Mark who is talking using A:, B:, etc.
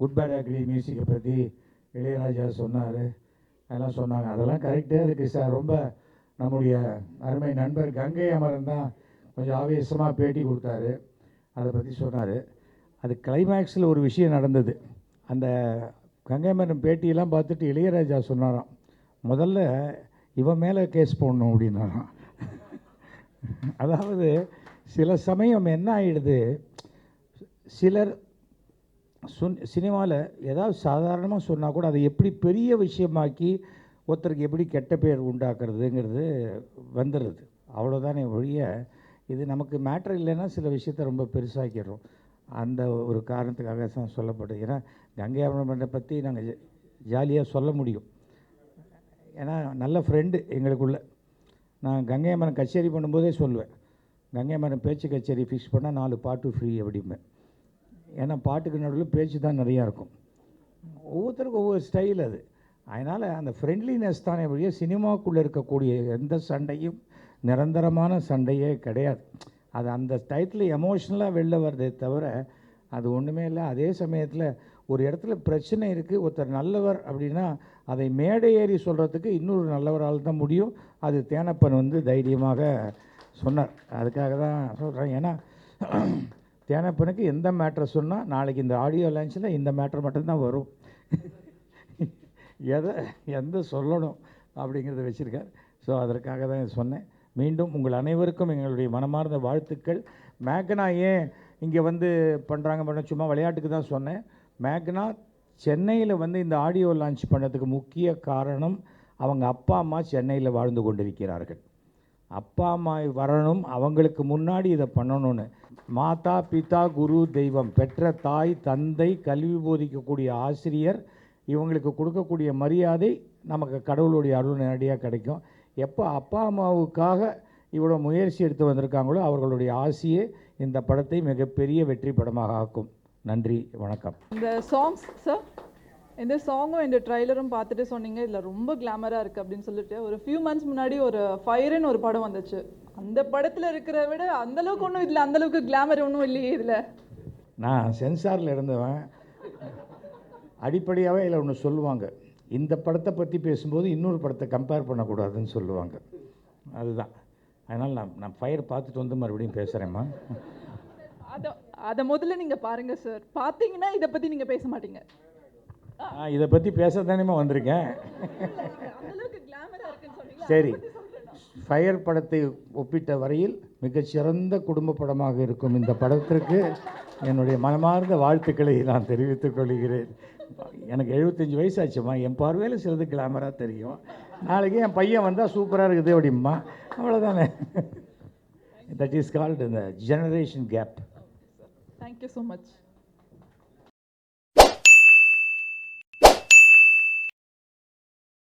A: Good bad agri மியூசிக்கை பற்றி இளையராஜா சொன்னார். அதெல்லாம் சொன்னாங்க. அதெல்லாம் கரெக்டாக இருக்குது சார் ரொம்ப நம்முடைய அருமை நண்பர் கங்கை அமரன் தான் கொஞ்சம் ஆவேசமாக பேட்டி கொடுத்தாரு. அதை பற்றி சொன்னார். அது கிளைமேக்ஸில் ஒரு விஷயம் நடந்தது. அந்த கங்கை அமரன் பேட்டியெல்லாம் பார்த்துட்டு இளையராஜா சொன்னாராம். முதல்ல இவன் மேலே கேஸ் போடணும் அப்படின்னாராம். அதாவது சில சமயம் என்ன ஆகிடுது சிலர் சுன் சினிமாவில் ஏதாவது சாதாரணமாக சொன்னால் கூட அதை எப்படி பெரிய விஷயமாக்கி ஒருத்தருக்கு எப்படி கெட்ட பேர் உண்டாக்குறதுங்கிறது வந்துடுது அவ்வளோதானே ஒழிய இது நமக்கு மேட்ரு இல்லைன்னா சில விஷயத்தை ரொம்ப பெருசாக்கிடுறோம். அந்த ஒரு காரணத்துக்காக தான் சொல்லப்படுது ஏன்னா கங்கை அமரமனை பற்றி நாங்கள் ஜாலியாக சொல்ல முடியும். ஏன்னா நல்ல ஃப்ரெண்டு எங்களுக்குள்ள. நான் கங்கை அமரன் கச்சேரி பண்ணும்போதே சொல்லுவேன். கங்கை அமரன் பேச்சு கச்சேரி ஃபிக்ஸ் பண்ணால் நாலு பாட்டு ஃப்ரீ அப்படிம்பேன். ஏன்னா பாட்டுக்கு நடுவில் பேச்சு தான் நிறையா இருக்கும். ஒவ்வொருத்தருக்கும் ஒவ்வொரு ஸ்டைல் அது. அதனால் அந்த ஃப்ரெண்ட்லினஸ் தானே வழிய சினிமாவுக்குள்ளே இருக்கக்கூடிய எந்த சண்டையும் நிரந்தரமான சண்டையே கிடையாது. அது அந்த டயத்தில் எமோஷ்னலாக வெளில வருதே தவிர அது ஒன்றுமே இல்லை. அதே சமயத்தில் ஒரு இடத்துல பிரச்சனை இருக்குது ஒருத்தர் நல்லவர் அப்படின்னா அதை மேடை ஏறி சொல்கிறதுக்கு இன்னொரு நல்லவரால் தான் முடியும். அது தேனப்பன் வந்து தைரியமாக சொன்னார். அதுக்காக தான் சொல்கிறேன் ஏன்னா தேனப்பனுக்கு எந்த மேட்ரை சொன்னால் நாளைக்கு இந்த ஆடியோ லான்ச்சில் இந்த மேட்ரு மட்டும்தான் வரும். எதை எந்த சொல்லணும் அப்படிங்கிறத வச்சுருக்கார். ஸோ அதற்காக தான் சொன்னேன். மீண்டும் உங்கள் அனைவருக்கும் எங்களுடைய மனமார்ந்த வாழ்த்துக்கள். மேக்னா ஏன் இங்கே வந்து பண்ணுறாங்க பண்ண சும்மா விளையாட்டுக்கு தான் சொன்னேன். மேக்னா சென்னையில் வந்து இந்த ஆடியோ லான்ச் பண்ணதுக்கு முக்கிய காரணம் அவங்க அப்பா அம்மா சென்னையில் வாழ்ந்து கொண்டிருக்கிறார்கள். அப்பா அம்மா வரணும் அவங்களுக்கு முன்னாடி இதை பண்ணணும்னு. மாதா பிதா குரு தெய்வம். பெற்ற தாய் தந்தை கல்வி போதிக்கக்கூடிய ஆசிரியர் இவங்களுக்கு கொடுக்கக்கூடிய மரியாதை நமக்கு கடவுளுடைய அருள் நேரடியாக கிடைக்கும். எப்போ அப்பா அம்மாவுக்காக இவ்வளோ முயற்சி எடுத்து வந்திருக்காங்களோ அவர்களுடைய ஆசையே இந்த படத்தை மிகப்பெரிய வெற்றி படமாக ஆக்கும். நன்றி வணக்கம்.
B: இந்த சாங்ஸ் சார் இந்த சாங்கும் இந்த ட்ரைலரும் பார்த்துட்டு சொன்னீங்க இதில் ரொம்ப கிளாமராக இருக்குது அப்படின்னு சொல்லிட்டு ஒரு ஃபியூ மந்த்ஸ் முன்னாடி ஒரு ஃபயர்னு ஒரு படம் வந்துச்சு. அந்த படத்தில் இருக்கிற விட அந்த அளவுக்கு ஒன்றும் இதில் அந்த அளவுக்கு கிளாமர் ஒன்றும் இல்லையே இதில்.
A: நான் சென்சாரில் இருந்தவன். அடிப்படையாகவே இதில் ஒன்று சொல்லுவாங்க. இந்த படத்தை பற்றி பேசும்போது இன்னொரு படத்தை கம்பேர் பண்ணக்கூடாதுன்னு சொல்லுவாங்க. அதுதான். அதனால் நான் நான் ஃபயர் பார்த்துட்டு வந்து மறுபடியும் பேசுகிறேம்மா
B: அதை அதை முதல்ல நீங்கள் பாருங்கள் சார் பார்த்தீங்கன்னா இதை பற்றி நீங்கள் பேச மாட்டீங்க.
A: நான் இதை பற்றி பேச தானேமா வந்திருக்கேன். சரி. ஃபயர் படத்தை ஒப்பிட்ட வரையில் மிகச்சிறந்த குடும்ப படமாக இருக்கும் இந்த படத்திற்கு என்னுடைய மனமார்ந்த வாழ்த்துக்களை நான் தெரிவித்துக் கொள்கிறேன். எனக்கு எழுபத்தஞ்சி வயசு ஆச்சுமா என் பார்வையில் சிலது கிளாமராக தெரியும். நாளைக்கு என் பையன் வந்தால் சூப்பராக இருக்குது அப்படிம்மா. அவ்வளோதானே தட் இஸ் கால்டு இந்த generation gap
B: thank you so much